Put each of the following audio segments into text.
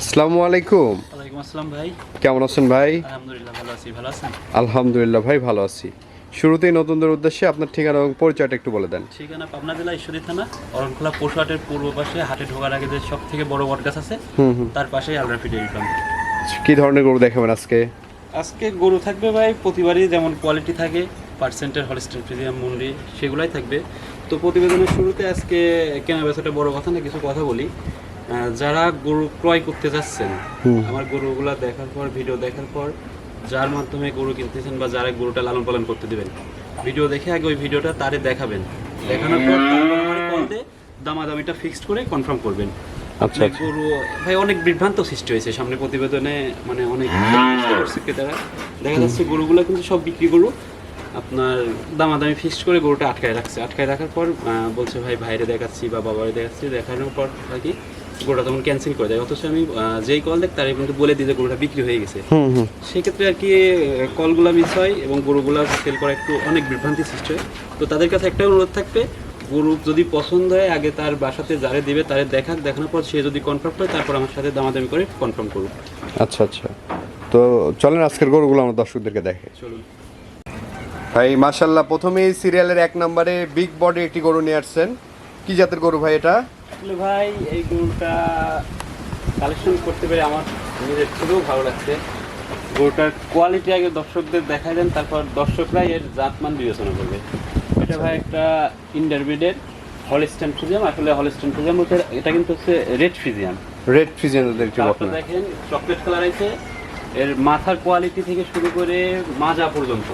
আসসালামু আলাইকুম। ওয়ালাইকুম আসসালাম ভাই। কেমন আছেন ভাই? আলহামদুলিল্লাহ ভালো আছি। ভালো আছেন? আলহামদুলিল্লাহ ভাই ভালো আছি। শুরুতেই নতুনদের উদ্দেশ্যে আপনার ঠিকানা এবং পরিচয়টা একটু বলে দেন। ঠিকানা পাবনা জেলা ঈশ্বরী থানা অরণখোলা পশু হাটের পূর্ব পাশে হাটে ঢোকার আগে যে সব থেকে বড় বট গাছ আছে তার পাশেই আলরাফি ডেয়ারি ফার্ম কি ধরনের গরু দেখাবেন আজকে? আজকে গরু থাকবে ভাই প্রতিবারই যেমন কোয়ালিটি থাকে পার্সেন্টের হলিস্টেন ফ্রিজিয়াম মুন্ডি সেগুলাই থাকবে। তো প্রতিবেদনের শুরুতে আজকে কেনা বেচাটা বড় কথা না কিছু কথা বলি। যারা গরু ক্রয় করতে যাচ্ছেন আমার গরুগুলা দেখার পর ভিডিও দেখার পর যার মাধ্যমে গরু কিনতেছেন বা যারা গরুটা লালন পালন করতে দিবেন ভিডিও দেখে আগে ওই ভিডিওটা তারে দেখাবেন। দেখানোর পর দামাদামিটা ফিক্সড করে কনফার্ম করবেন। আচ্ছা, আচ্ছা। গরু ভাই অনেক বিভ্রান্ত সৃষ্টি হয়েছে। সামনে প্রতিবেদনে মানে অনেক চেষ্টা ক্রেতারা। দেখা যাচ্ছে গরুগুলো কিন্তু সব বিক্রি গরু। আপনার দামাদামি ফিক্সড করে গরুটা আটকায় রাখছে। আটকায় রাখার পর বলছে ভাই ভাইরে দেখাচ্ছি বা বাবারে দেখাচ্ছি। দেখানোর পর আর কি গরুটা তখন ক্যান্সেল করে দেয়। অথচ আমি যেই কল দেখ তার কিন্তু বলে দিই যে গরুটা বিক্রি হয়ে গেছে। হুম হুম। সেক্ষেত্রে আর কি কলগুলো মিস হয় এবং গরুগুলো সেল করা একটু অনেক বিভ্রান্তি সৃষ্টি হয়। তো তাদের কাছে একটা অনুরোধ থাকবে গরু যদি পছন্দ হয় আগে তার বাসাতে যারে দিবে তারে দেখাক দেখানোর পর সে যদি কনফার্ম করে তারপর আমার সাথে দামাদামি করে কনফার্ম করুক। আচ্ছা আচ্ছা। তো চলেন আজকের গরুগুলো আমরা দর্শকদেরকে দেখে চলুন। ভাই মাশাল্লাহ প্রথমেই সিরিয়ালের এক নম্বরে বিগ বডি একটি গরু নিয়ে আসছেন। কি জাতের গরু ভাই এটা? আসলে ভাই এই গরুটা কালেকশন করতে পেরে আমার নিজের খুবই ভালো লাগছে। গরুটার কোয়ালিটি আগে দর্শকদের দেখাই দেন তারপর দর্শকরাই এর জাতমান বিবেচনা করবে। এটা ভাই একটা ইন্টারমিডিয়েট হলিস্টান ফিজিয়াম আসলে হলিস্টান ফিজিয়াম বলতে এটা কিন্তু হচ্ছে রেড ফিজিয়াম রেড ফিজিয়ানদের একটি তারপর বকনা দেখেন চকলেট কালার আছে এর মাথার কোয়ালিটি থেকে শুরু করে মাজা পর্যন্ত।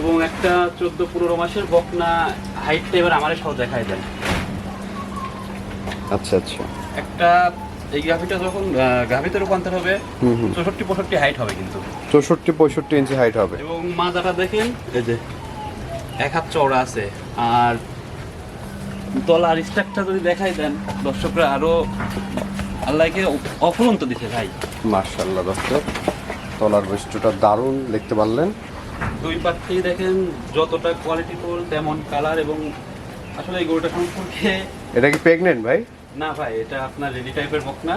এবং একটা চোদ্দ পনেরো মাসের বকনা হাইটটা এবার আমারে সব দেখাই দেন। আচ্ছা আচ্ছা। একটা এই গাভিটা যখন গাভিতে রূপান্তর হবে চৌষট্টি পঁয়ষট্টি হাইট হবে কিন্তু। চৌষট্টি পঁয়ষট্টি ইঞ্চি হাইট হবে। এবং মাজাটা দেখেন এই যে এক হাত চওড়া আছে। আর তলার স্ট্রাকচার যদি দেখাই দেন দর্শকরা আরও আল্লাহকে অফুরন্ত দিছে ভাই। মার্শাল্লাহ দর্শক। তলার বৈশিষ্ট্যটা দারুণ দেখতে পারলেন। দুই পাশ থেকে দেখেন যতটা কোয়ালিটি ফুল তেমন কালার এবং আসলে এই গরুটা সম্পর্কে এটা কি প্রেগনেন্ট ভাই? না ভাই এটা আপনার রেডি টাইপের বক না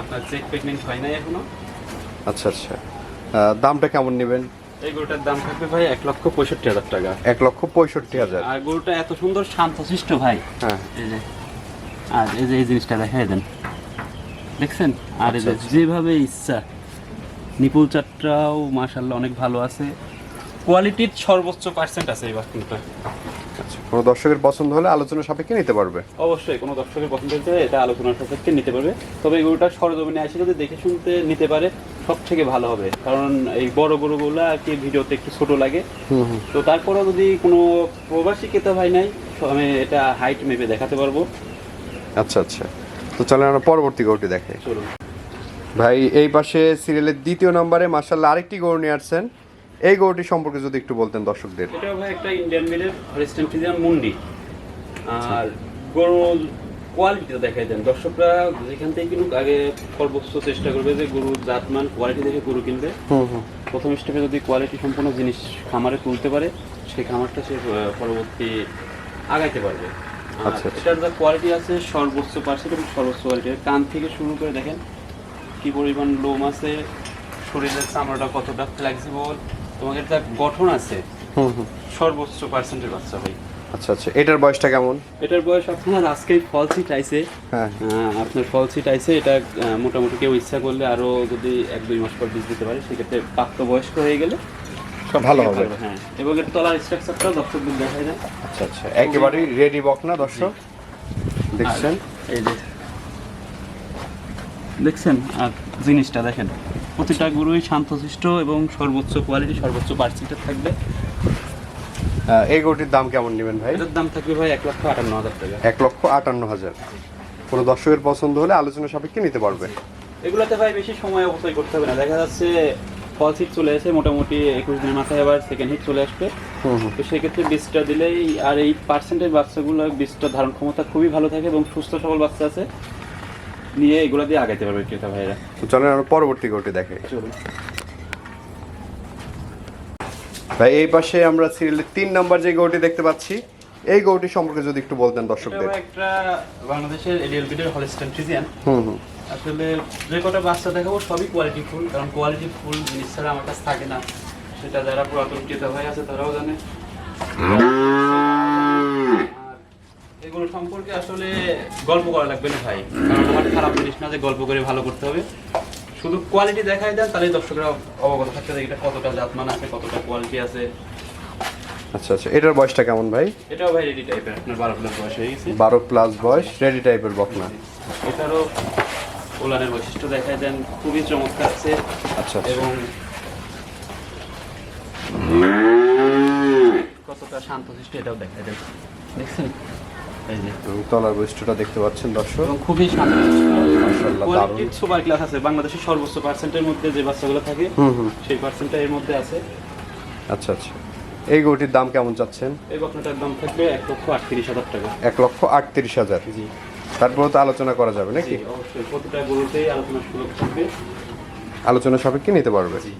আপনার চেক প্রেগনেন্ট হয় নাই এখনও। আচ্ছা আচ্ছা। দামটা কেমন নেবেন? এই গরুটার দাম থাকবে ভাই এক লক্ষ পঁয়ষট্টি হাজার টাকা। এক লক্ষ পঁয়ষট্টি হাজার। আর গরুটা এত সুন্দর শান্তশিষ্ট ভাই। হ্যাঁ। এই যে আর এই যে এই জিনিসটা দেখাই দেন। দেখছেন? আর এই যে আচ্ছা, আচ্ছা। যেভাবে ইচ্ছা। নিপুল চারটাও মাশাল্লাহ অনেক ভালো আছে। কোয়ালিটির সর্বোচ্চ পার্সেন্ট আছে এই বাথরুমটা আচ্ছা কোনো দর্শকের পছন্দ হলে আলোচনা সাপেক্ষে নিতে পারবে? অবশ্যই কোনো দর্শকের পছন্দ হচ্ছে এটা আলোচনার সাপেক্ষে নিতে পারবে। তবে এই গরুটা সরজমিনে এসে যদি দেখে শুনতে নিতে পারে সব থেকে ভালো হবে। কারণ এই বড় গরুগুলো আর কি ভিডিওতে একটু ছোট লাগে। তো তারপরেও যদি কোনো প্রবাসী ক্রেতা ভাই নাই তো আমি এটা হাইট মেপে দেখাতে পারব। আচ্ছা আচ্ছা। তো চলেন আমরা পরবর্তী গরুটি দেখে চলুন। ভাই এই পাশে সিরিয়ালের দ্বিতীয় নম্বরে মার্শাল্লাহ আরেকটি গরু নিয়ে আসছেন। এই গরুটি সম্পর্কে যদি একটু বলতেন দর্শকদের। এটা ভাই একটা ইন্ডিয়ান মিলের হলিস্টেন ফিজিয়াম মুন্ডি। আর গরুর কোয়ালিটিটা দেখাই দেন। দর্শকরা যেখান থেকে কিনুক আগে সর্বোচ্চ চেষ্টা করবে যে গরুর জাতমান কোয়ালিটি দেখে গরু কিনবে। প্রথম স্টেপে যদি কোয়ালিটি সম্পন্ন জিনিস খামারে তুলতে পারে সেই খামারটা সে পরবর্তী আগাইতে পারবে। আচ্ছা, আচ্ছা। এটার যা কোয়ালিটি আছে সর্বোচ্চ পার্সেন্ট এবং সর্বোচ্চ কোয়ালিটি কান থেকে শুরু করে দেখেন কি পরিমাণ লোম আছে শরীরের চামড়াটা কতটা ফ্লেক্সিবল তোমাকে যা গঠন আছে। হুম হুম। সর্বোচ্চ পার্সেন্টের বাচ্চা ভাই। আচ্ছা আচ্ছা। এটার বয়সটা কেমন? এটার বয়স আপনার আজকেই ফল সিট আইছে। হ্যাঁ। আপনার ফল সিট আইছে। এটা মোটামুটি কেউ ইচ্ছা করলে আরও যদি এক দুই মাস পর বীজ দিতে পারে সেক্ষেত্রে প্রাপ্তবয়স্ক হয়ে গেলে সব ভালো হবে। হ্যাঁ এবং এর তলার স্ট্রাকচারটাও দর্শকদের দেখায় যায় আচ্ছা আচ্ছা। একেবারেই রেডি বক না দর্শক? দেখছেন? এই যে দেখছেন? আর জিনিসটা দেখেন। প্রতিটা গরুই শান্তশিষ্ট এবং সর্বোচ্চ কোয়ালিটি সর্বোচ্চ পার্সেন্টেজ থাকবে। এই গরুটির দাম কেমন নেবেন ভাই? এটার দাম থাকবে ভাই এক লক্ষ আটান্ন হাজার টাকা। এক লক্ষ আটান্ন হাজার। কোনো দর্শকের পছন্দ হলে আলোচনা সাপেক্ষে নিতে পারবে। এগুলোতে ভাই বেশি সময় অবশ্যই করতে হবে না। দেখা যাচ্ছে ফল সিট চলে আসে মোটামুটি একুশ দিনের মাথায় আবার সেকেন্ড হিট চলে আসবে। তো সেক্ষেত্রে বীজটা দিলেই আর এই পার্সেন্টের বাচ্চাগুলো বীজটা ধারণ ক্ষমতা খুবই ভালো থাকে এবং সুস্থ সবল বাচ্চা আছে। নিয়ে এগুলো দিয়ে আগাইতে পারবে ক্রেতা ভাইরা তো চলেন আমরা পরবর্তী গরুটি দেখে চলুন। ভাই এই পাশে আমরা সিরিয়ালের তিন নাম্বার যে গরুটি দেখতে পাচ্ছি এই গরুটি সম্পর্কে যদি একটু বলতেন এটা দর্শকদের একটা বাংলাদেশের এডিএলবিডের হলিস্টেন ফ্রিজিয়ান হুম হুম। আসলে যে কটা বাচ্চা দেখাবো সবই কোয়ালিটি ফুল কারণ কোয়ালিটি ফুল জিনিস ছাড়া আমার কাছে থাকে না। সেটা যারা পুরাতন ক্রেতা ভাই আছে তারাও জানে। সম্পর্কে আসলে গল্প করা লাগবে না ভাই। কারণ আমার খারাপ জিনিস না যে গল্প করে ভালো করতে হবে। শুধু কোয়ালিটি দেখাই দেন তাহলে দর্শকরা অবগত থাকতে যে এটা কতটা জাতমান আছে কতটা কোয়ালিটি আছে। আচ্ছা আচ্ছা এটার বয়সটা কেমন ভাই? এটাও ভাই রেডি টাইপের আপনার বারো প্লাস বয়স হয়ে গেছে। বারো প্লাস বয়স রেডি টাইপের বকনা। এটারও ওলানের বৈশিষ্ট্য দেখায় দেন খুবই চমৎকার আছে। আচ্ছা আচ্ছা। এবং কতটা শান্তশিষ্ট এটাও দেখায় দেন। দেখছেন? এই যে। তলার বৈশিষ্ট্যটা দেখতে পাচ্ছেন দর্শক। খুবই সুপার ক্লাস আছে বাংলাদেশের সর্বোচ্চ পার্সেন্টের মধ্যে যে বাচ্চাগুলো থাকে হুম হুম। সেই পার্সেন্টটা এর মধ্যে আছে। আচ্ছা আচ্ছা। এই গরুটির দাম কেমন চাচ্ছেন? এই বকনাটার দাম থাকবে এক লক্ষ আটত্রিশ হাজার টাকা। এক লক্ষ আটত্রিশ হাজার। জি। তারপরে তো আলোচনা করা যাবে নাকি? জি, অবশ্যই। প্রতিটা গরুতেই আলোচনা সুযোগ থাকবে। আলোচনা সাপেক্ষে নিতে পারবে। জি।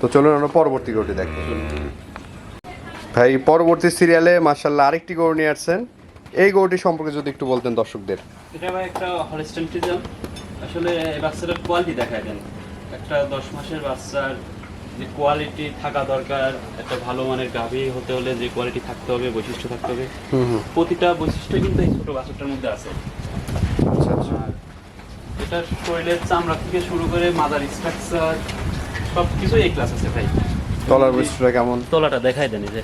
তো চলুন আমরা পরবর্তী গরুটি দেখি। ভাই পরবর্তী সিরিয়ালে মার্শাল্লাহ আরেকটি গরু নিয়ে আসছেন। এই গরুটি সম্পর্কে যদি একটু বলতেন দর্শকদের। এটা ভাই একটা হলিস্টেন ফ্রিজাম আসলে এই বাচ্চাটার কোয়ালিটি দেখায় দেন। একটা দশ মাসের বাচ্চার যে কোয়ালিটি থাকা দরকার একটা ভালো মানের গাভী হতে হলে যে কোয়ালিটি থাকতে হবে বৈশিষ্ট্য থাকতে হবে প্রতিটা বৈশিষ্ট্য কিন্তু এই ছোট বাচ্চাটার মধ্যে আছে। আচ্ছা আচ্ছা। এটার শরীরের চামড়া থেকে শুরু করে মাদার স্ট্রাকচার সব কিছুই এই ক্লাস আছে ভাই। তলার বৈশিষ্ট্যটা কেমন? তলাটা দেখায় দেন এই যে।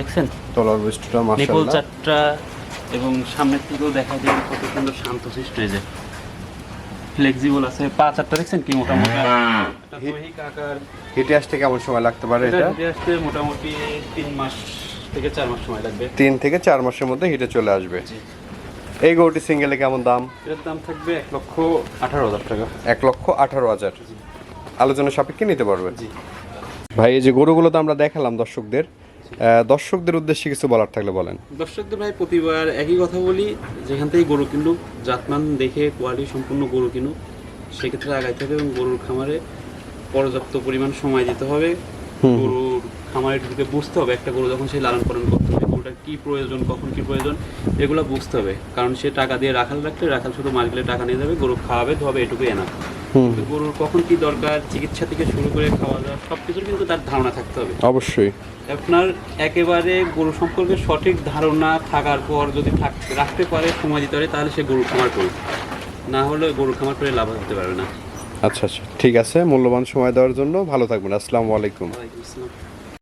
দেখছেন? তলার বৈশিষ্ট্যটা নিপল মার্শাল্লাহ চারটা এবং সামনের থেকেও দেখা যায় কত সুন্দর শান্ত সৃষ্ট হয়েছে। ফ্লেক্সিবল আছে। পা চারটা দেখছেন কি মোটামুটি? হেঁটে আসতে কেমন সময় লাগতে পারে এটা হেঁটে আসতে মোটামুটি তিন মাস থেকে চার মাস সময় লাগবে। তিন থেকে চার মাসের মধ্যে হেঁটে চলে আসবে। এই গরুটি সিঙ্গেলে কেমন দাম? এটার দাম থাকবে এক লক্ষ আঠারো হাজার টাকা। এক লক্ষ আঠারো হাজার। আলোচনা সাপেক্ষে নিতে পারবেন। জি। ভাই এই যে গরুগুলো তো আমরা দেখালাম দর্শকদের দর্শকদের উদ্দেশ্যে কিছু বলার থাকলে বলেন। দর্শকদের ভাই প্রতিবার একই কথা বলি যেখান থেকে গরু কিনুক জাতমান দেখে কোয়ালিটি সম্পূর্ণ গরু কিনুক সেক্ষেত্রে আগাইতে হবে এবং গরুর খামারে পর্যাপ্ত পরিমাণ সময় দিতে হবে। গরুর খামারে ঢুকে বুঝতে হবে একটা গরু যখন সেই লালন পালন করতে হবে গরুটার কী প্রয়োজন কখন কী প্রয়োজন এগুলো বুঝতে হবে। কারণ সে টাকা দিয়ে রাখাল রাখলে রাখাল শুধু মার্কেটে টাকা নিয়ে যাবে গরু খাওয়াবে ধোয়াবে এটুকুই এনা গরুর কখন কি দরকার চিকিৎসা থেকে শুরু করে খাওয়া দাওয়া সব কিছুর কিন্তু তার ধারণা থাকতে হবে। অবশ্যই। আপনার একেবারে গরু সম্পর্কে সঠিক ধারণা থাকার পর যদি রাখতে পারে সময় দিতে পারে তাহলে সে গরু খামার করবে না হলে গরু খামার করে লাভ হতে পারবে না। আচ্ছা আচ্ছা। ঠিক আছে মূল্যবান সময় দেওয়ার জন্য ভালো থাকবেন। আসসালামু আলাইকুম।